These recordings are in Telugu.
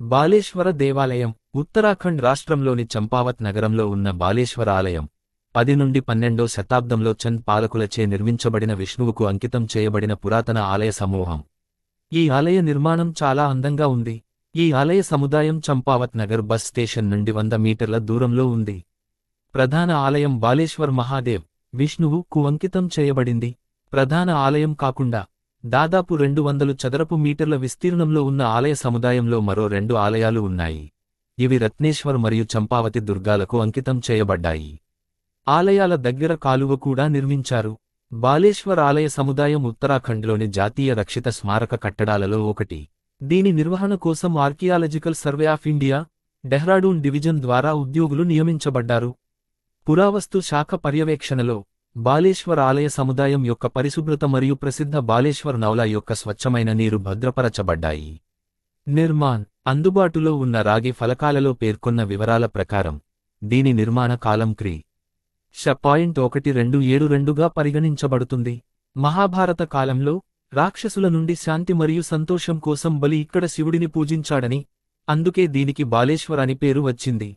బాలేశ్వర దేవాలయం ఉత్తరాఖండ్ రాష్ట్రంలోని చంపావత్ నగరంలో ఉన్న బాలేశ్వర ఆలయం పది నుండి పన్నెండో శతాబ్దంలో చంద్ పాలకులచే నిర్మించబడిన విష్ణువుకు అంకితం చేయబడిన పురాతన ఆలయ సమూహం. ఈ ఆలయ నిర్మాణం చాలా అందంగా ఉంది. ఈ ఆలయ సముదాయం చంపావత్ నగర్ బస్ స్టేషన్ నుండి వంద మీటర్ల దూరంలో ఉంది. ప్రధాన ఆలయం బాలేశ్వర్ మహాదేవ్ విష్ణువు కు అంకితం చేయబడింది. ప్రధాన ఆలయం కాకుండా దాదాపు రెండు వందలు చదరపు మీటర్ల విస్తీర్ణంలో ఉన్న ఆలయ సముదాయంలో మరో రెండు ఆలయాలు ఉన్నాయి. ఇవి రత్నేశ్వర్ మరియు చంపావతి దుర్గాలకు అంకితం చేయబడ్డాయి. ఆలయాల దగ్గర కాలువ కూడా నిర్మించారు. బాలేశ్వర్ ఆలయ సముదాయం ఉత్తరాఖండ్లోని జాతీయ రక్షిత స్మారక కట్టడాలలో ఒకటి. దీని నిర్వహణ కోసం Archaeological Survey of India Dehradun division ద్వారా ఉద్యోగులు నియమించబడ్డారు. పురావస్తు శాఖ పర్యవేక్షణలో బాలేశ్వర్ ఆలయ సముదాయం యొక్క పరిశుభ్రత మరియు ప్రసిద్ధ బాలేశ్వర్ నౌల యొక్క స్వచ్ఛమైన నీరు భద్రపరచబడ్డాయి. నిర్మాణ్ అందుబాటులో ఉన్న రాగి ఫలకాలలో పేర్కొన్న వివరాల ప్రకారం దీని నిర్మాణ కాలం క్రీ. ష పాయింట్ ఒకటి రెండు ఏడు రెండుగా పరిగణించబడుతుంది. మహాభారత కాలంలో రాక్షసుల నుండి శాంతి మరియు సంతోషం కోసం బలి ఇక్కడ శివుడిని పూజించాడని అందుకే దీనికి బాలేశ్వర్ అని పేరు వచ్చింది.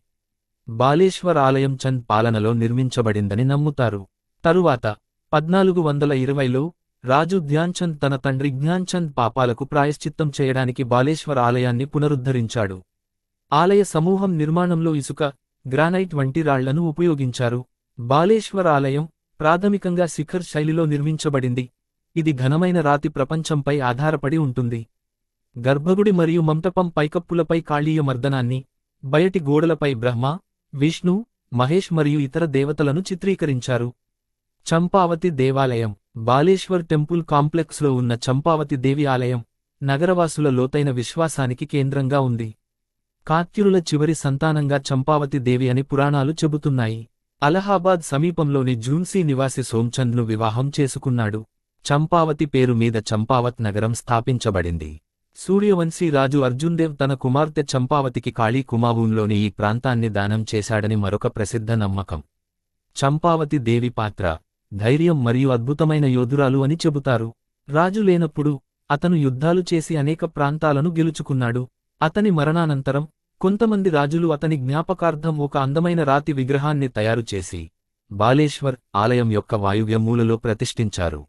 బాలేశ్వర్ ఆలయం చంద్ పాలనలో నిర్మించబడిందని నమ్ముతారు. తరువాత పద్నాలుగు వందల ఇరవైలో రాజు ధ్యాన్చంద్ తన తండ్రి జ్ఞాన్చంద్ పాపాలకు ప్రాయశ్చిత్తం చేయడానికి బాలేశ్వర్ ఆలయాన్ని పునరుద్ధరించాడు. ఆలయ సమూహం నిర్మాణంలో ఇసుక గ్రానైట్ వంటి రాళ్ళను ఉపయోగించారు. బాలేశ్వర్ ఆలయం ప్రాథమికంగా శిఖర్ శైలిలో నిర్మించబడింది. ఇది ఘనమైన రాతి ప్రపంచంపై ఆధారపడి ఉంటుంది. గర్భగుడి మరియు మంటపం పైకప్పులపై కాళీయ మర్దనాన్ని బయటి గోడలపై బ్రహ్మ విష్ణు మహేష్ మరియు ఇతర దేవతలను చిత్రీకరించారు. చంపావతి దేవాలయం. బాలేశ్వర్ టెంపుల్ కాంప్లెక్స్లో ఉన్న చంపావతి దేవి ఆలయం నగరవాసుల లోతైన విశ్వాసానికి కేంద్రంగా ఉంది. కాత్యురుల చివరి సంతానంగా చంపావతి దేవి అని పురాణాలు చెబుతున్నాయి. అలహాబాద్ సమీపంలోని జూన్సీ నివాసి సోమ్చంద్ను వివాహం చేసుకున్నాడు. చంపావతి పేరు మీద చంపావత్ నగరం స్థాపించబడింది. సూర్యవంశీ రాజు అర్జున్దేవ్ తన కుమార్తె చంపావతికి కాళీ కుమావూన్లోని ఈ ప్రాంతాన్ని దానం చేశాడని మరొక ప్రసిద్ధ నమ్మకం. చంపావతి దేవి పాత్ర ధైర్యం మరియు అద్భుతమైన యోధురాలు అని చెబుతారు. రాజు లేనప్పుడు అతను యుద్ధాలు చేసి అనేక ప్రాంతాలను గెలుచుకున్నాడు. అతని మరణానంతరం కొంతమంది రాజులు అతని జ్ఞాపకార్థం ఒక అందమైన రాతి విగ్రహాన్ని తయారుచేసి బాలేశ్వర్ ఆలయం యొక్క వాయువ్య మూలలో ప్రతిష్ఠించారు.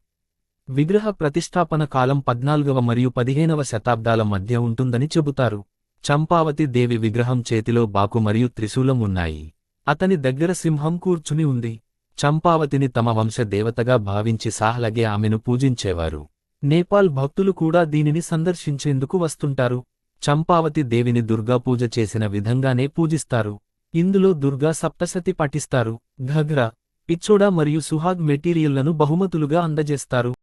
విగ్రహ ప్రతిష్టాపన కాలం పద్నాలుగవ మరియు పదిహేనవ శతాబ్దాల మధ్య ఉంటుందని చెబుతారు. చంపావతి దేవి విగ్రహం చేతిలో బాకు మరియు త్రిశూలం ఉన్నాయి. అతని దగ్గర సింహం కూర్చుని ఉంది. చంపావతిని తమ వంశ దేవతగా భావించి సాహ్లగే ఆమెను పూజించేవారు. నేపాల్ భక్తులు కూడా దీనిని సందర్శించేందుకు వస్తుంటారు. చంపావతి దేవిని దుర్గా పూజ చేసిన విధంగానే పూజిస్తారు. ఇందులో దుర్గా సప్తసతి పఠిస్తారు ఘగ్రా పిచ్చోడా మరియు సుహాగ్ మెటీరియల్లను బహుమతులుగా అందజేస్తారు.